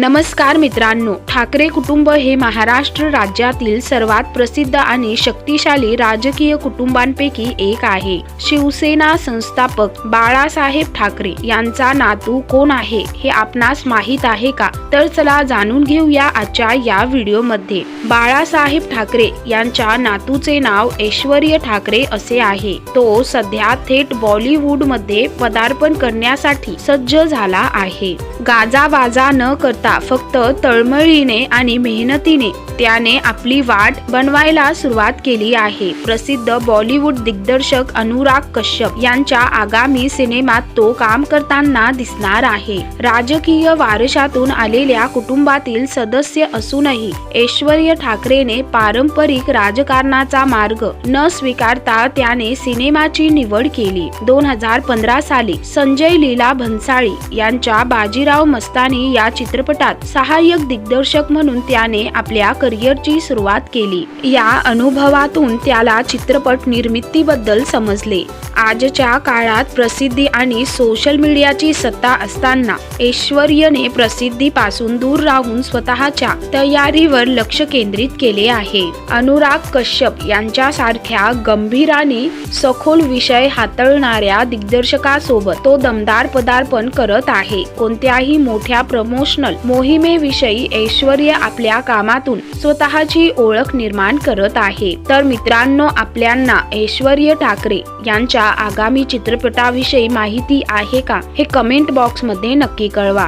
नमस्कार मित्रांनो ठाकरे कुटुंब हे महाराष्ट्र राज्यातील सर्वात प्रसिद्ध आणि शक्तिशाली राजकीय कुटुंबांपैकी एक आहे. शिवसेना संस्थापक बाळासाहेब ठाकरे यांचा नातू कोण आहे हे आपणास माहीत आहे का? तर चला जाणून घेऊया आजच्या या व्हिडिओमध्ये. बाळासाहेब ठाकरे यांच्या नातूचे नाव ऐश्वर्य ठाकरे असे आहे. तो सध्या थेट बॉलिवूडमध्ये पदार्पण करण्यासाठी सज्ज झाला आहे. गाजाबाजा न करता फक्त तळमळीने आणि मेहनतीने त्याने आपली वाट बनवायला सुरुवात केली आहे. प्रसिद्ध बॉलिवूड दिग्दर्शक अनुराग कश्यप यांच्या आगामी सिनेमात तो काम करताना दिसणार आहे. राजकीय वारशातून आलेल्या कुटुंबातील सदस्य असूनही ऐश्वर्य ठाकरेने पारंपरिक राजकारणाचा मार्ग न स्वीकारता त्याने सिनेमाची निवड केली. दोन हजार पंधरा साली संजय लीला भन्साळी यांच्या बाजीराव मस्तानी या चित्रपटात सहाय्यक दिग्दर्शक म्हणून त्याने आपल्या करिअरची सुरुवात केली. या अनुभवातून त्याला चित्रपट निर्मितीबद्दल समजले. आजच्या काळात प्रसिद्धी आणि सोशल मीडियाची सत्ता असताना ऐश्वर्यने प्रसिद्धीपासून दूर राहून स्वतःच्या तयारीवर लक्ष केंद्रित केले आहे. अनुराग कश्यप यांच्यासारख्या गंभीर आणि सखोल विषय हाताळणाऱ्या दिग्दर्शकासोबत तो दमदार पदार्पण करत आहे. कोणत्या काही मोठ्या प्रमोशनल मोहिमेविषयी ऐश्वर्य आपल्या कामातून स्वतःची ओळख निर्माण करत आहे. तर मित्रांनो आपल्यांना ऐश्वर्य ठाकरे यांच्या आगामी चित्रपटाविषयी माहिती आहे का? हे कमेंट बॉक्समध्ये नक्की कळवा.